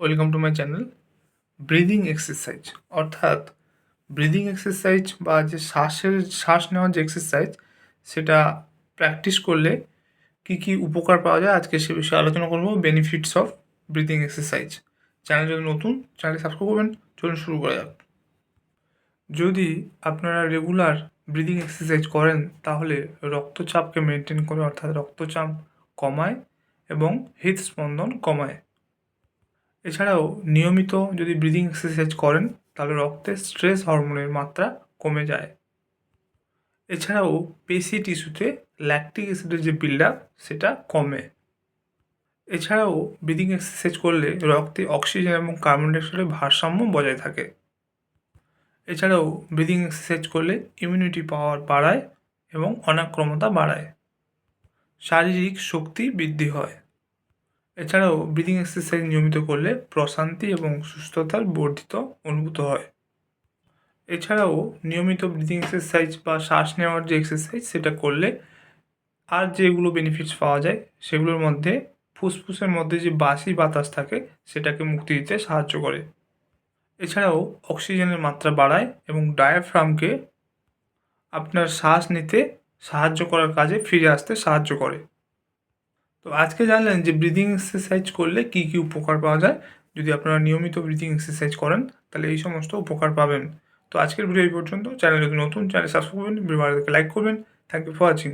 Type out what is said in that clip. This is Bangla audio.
Welcome to my channel, breathing exercise. অর্থাৎ ব্রিদিং এক্সারসাইজ বা যে শ্বাসের, শ্বাস নেওয়ার যে এক্সারসাইজ, সেটা প্র্যাকটিস করলে কী কী উপকার পাওয়া যায় আজকে সে বিষয়ে আলোচনা করব, benefits of breathing exercise. Channel যদি নতুন চ্যানেল সাবস্ক্রাইব করবেন, চলুন শুরু করা যাক। যদি আপনারা রেগুলার ব্রিদিং এক্সারসাইজ করেন, তাহলে রক্তচাপকে মেনটেন করে, অর্থাৎ রক্তচাপ কমায় এবং হৃদস্পন্দন কমায়। এছাড়াও নিয়মিত যদি ব্রিদিং এক্সারসাইজ করেন, তাহলে রক্তে স্ট্রেস হরমোনের মাত্রা কমে যায়। এছাড়াও পেশি টিস্যুতে ল্যাকটিক অ্যাসিডের যে বিল্ড আপ সেটা কমে। এছাড়াও ব্রিদিং এক্সারসাইজ করলে রক্তে অক্সিজেন এবং কার্বন ডাইঅক্সাইডের ভারসাম্য বজায় থাকে। এছাড়াও ব্রিদিং এক্সারসাইজ করলে ইমিউনিটি পাওয়ার বাড়ায় এবং অনাক্রমতা বাড়ায়। শারীরিক শক্তি বৃদ্ধি হয়। এছাড়াও ব্রিদিং এক্সারসাইজ নিয়মিত করলে প্রশান্তি এবং সুস্থতার বর্ধিত অনুভূত হয়। এছাড়াও নিয়মিত ব্রিদিং এক্সারসাইজ বা শ্বাস নেওয়ার যে এক্সারসাইজ সেটা করলে আর যেগুলো বেনিফিটস পাওয়া যায় সেগুলোর মধ্যে ফুসফুসের মধ্যে যে বাসি বাতাস থাকে সেটাকে মুক্তি দিতে সাহায্য করে। এছাড়াও অক্সিজেনের মাত্রা বাড়ায় এবং ডায়াফ্রামকে আপনার শ্বাস নিতে সাহায্য করার কাজে ফিরে আসতে সাহায্য করে। তো আজকে জানলেন যে ব্রিদিং এক্সারসাইজ করলে কি কি উপকার পাওয়া যায়। যদি আপনারা নিয়মিত ব্রিদিং এক্সারসাইজ করেন, তাহলে এই সমস্ত উপকার পাবেন। তো আজকের ভিডিও এই পর্যন্ত। চ্যানেল যদি নতুন, চ্যানেল সাবস্ক্রাইব করবেন ভিডিও লাইক করবেন। Thank you for watching